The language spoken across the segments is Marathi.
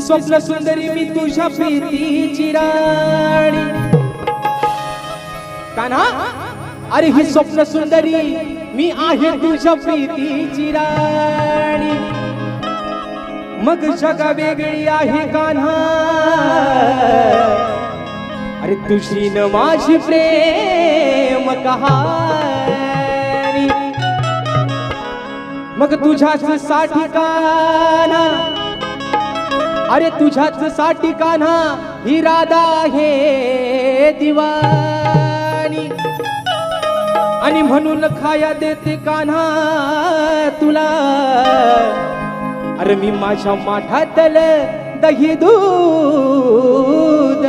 ही स्वप्न सुंदरी मी तुझ्या प्रीतीची राणी. कान्हा अरे ही स्वप्न सुंदरी मी आहे तुझ्या प्रीतीची राणी. मग जगा वेगळी आहे कान्हा अरे तुझी न माझी प्रेम कहाणी. मग तुझ्याच साठी कान्हा अरे तुझ्याच साठी कान्हा ही राधा आहे दिवाणी. आणि म्हणून खाया देते कान्हा तुला. अरे मी माझ्या माठातल दही दूध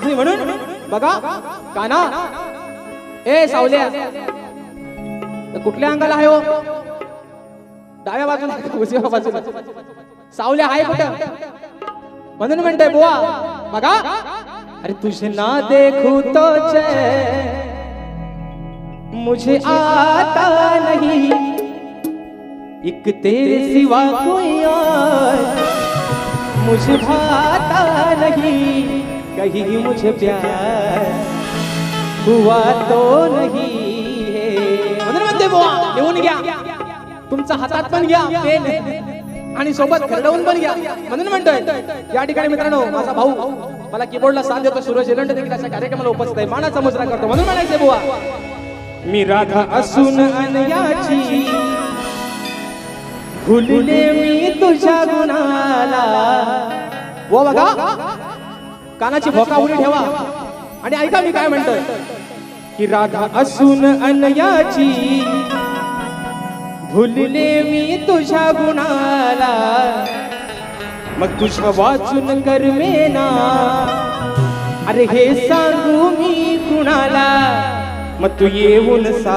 आणि म्हणून बघा कान्हा ए सावल्या तर कुठल्या अंगाला आहे हो? डाव्या बाजूला. उजव्या बाजूला. सावल्या आहे कुठं? म्हणून म्हणतोय बुवा बघा. अरे तुझे ना देखू तो चैन मुझे आता नहीं. एक तेरे सिवा कोई और. मुझे भाता नहीं. कहीं मुझे प्यार. हुआ तो नहीं है. म्हणते बुवा घेऊन घ्या. तुमचा हातात पण घ्या पेन. आणि सोबत खरडवून पण घ्या. म्हणून म्हणतोय या ठिकाणी मित्रांनो माझा भाऊ मला कीबोर्डला साथ देतो सूरज एलंड देखील अशा कार्यक्रमाला उपस्थित आहे. मानाचा मुजरा करतो. म्हणून म्हणायचे बुवा. मी राधा असून अनयाची. भुलले मी तुझ्या गुणाला. वो बघा. कानाची भोका उडी ठेवा. आणि ऐका मी काय म्हणतोय. की राधा असून अनयाची. भुलले मी तुझ्या गुणाला. मग तुझ्या वाचून करमेना अरे हे सांगू मी कुणाला? मग तू येऊन सा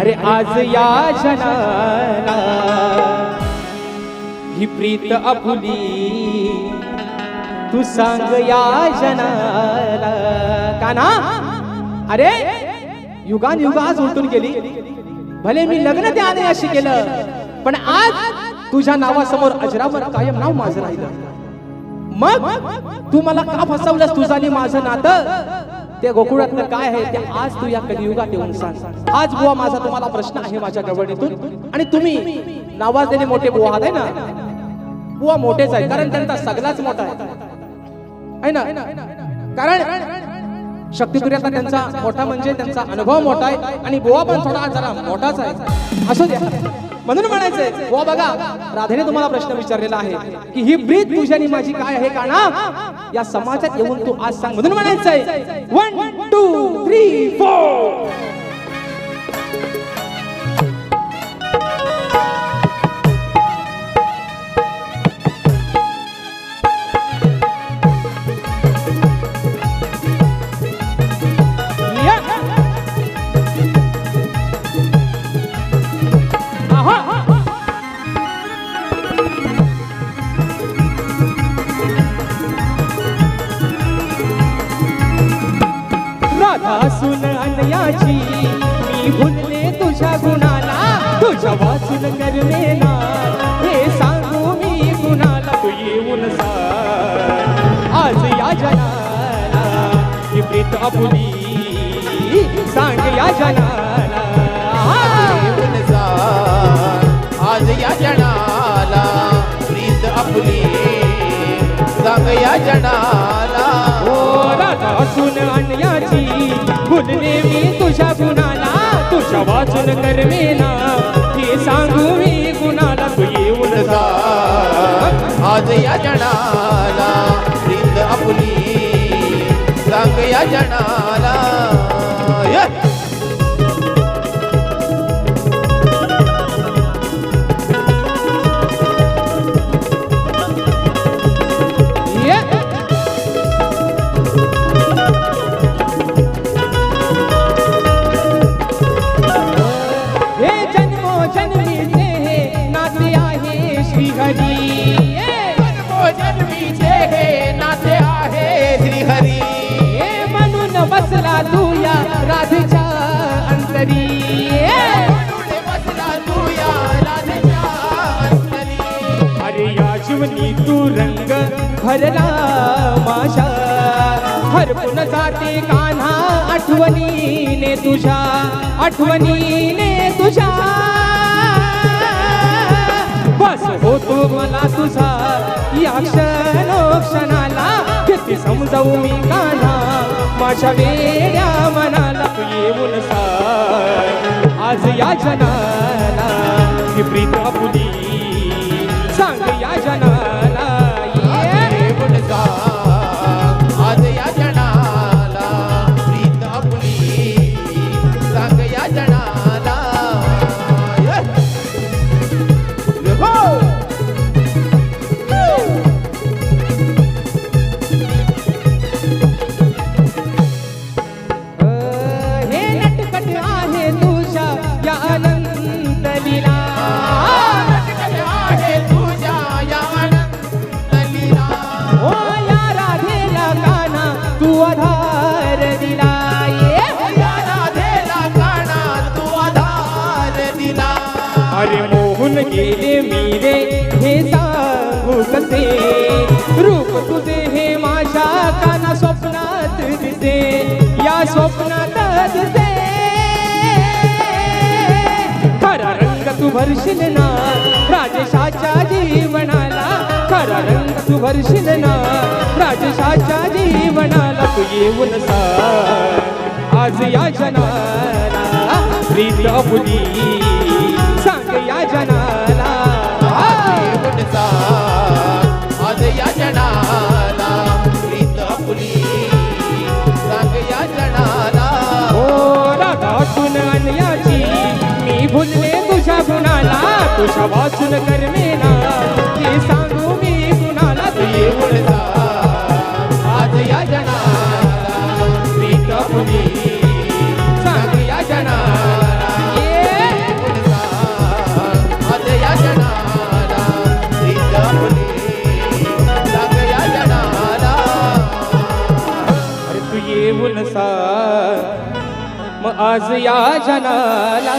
अरे आज या जनाला. ही प्रीत अपुली तू सांग या जनाला. काना अरे युगान युग आज उलटून गेली. भले मी लग्न त्या अशी केलं पण आज तुझ्या नावासमोर अजरावर कायम नाव माझं राहिलं. मग तू मला का फसवलंस तुझं माझं नातं? ते गोकुळातलं काय आहे ते आज तू या कलियुगात येऊन सांग. आज बुवा माझा तुम्हाला प्रश्न आहे माझ्या गवडीतून आणि तुम्ही नावाजलेले मोठे बुवा आहात आहे ना? बुवा मोठेच आहे कारण त्यांचा सगळाच मोठा आहे. है ना? कारण शक्तिप्रियाचा त्यांचा मोठा म्हणजे त्यांचा अनुभव मोठा आहे आणि गोवा पण थोडा जरा मोठाच आहे. असू द्या. म्हणून म्हणायचंय गोवा बघा राधेने तुम्हाला प्रश्न विचारलेला आहे की ही ब्रीत तुझी माझी काय आहे का ना? या समाजात येऊन तू आज सांग. म्हणून म्हणायचंय one two three four Radha अन्याची मी भुलले तुझ्या गुणाला. तुझ्या वाचून करणे ना. हे सांगू मी गुणाला तू येऊन सांग. आज या जनाला ही प्रीत आपुली सांग या जनाला. येऊन जा आज या जनाला प्रीत आपली सांग या जनाला भुलले मी तुझ्या गुणाला तुझ्या वाचून करणे ना हे सांगू मी गुणाला. तू येऊन जा. आज या जणाला प्रीत आपली. सांग या जणा जन्मीचे हे नाते आहे. श्रीहरी म्हणून बसला तू या राधेच्या अंतरी. बसला तू या राधेच्या अंतरी. अरे या जीवनी तू रंग भरला माशा. हरपून जाते कान्हा आठवणीने तुझ्या आठवणीने तुझ्या. बस होतो मला तुझा या क्षणाला किती समजावू मी काना माझ्या वेड्या मनाला तू येऊन सा आज या जनाला ही प्रीत आपुली. तुझे हे माझ्या काना स्वप्नात दिसे या स्वप्नात दिसे खरा रंग तू भरशील ना. राजेशाच्या जीवनाला खरा रंग तू भरशील ना. राजेशाच्या जीवनाला तू येऊन सा आज या जनाला प्रीत अपुली. सांग या जनाला. येऊन सा आज या मग आज या जनाला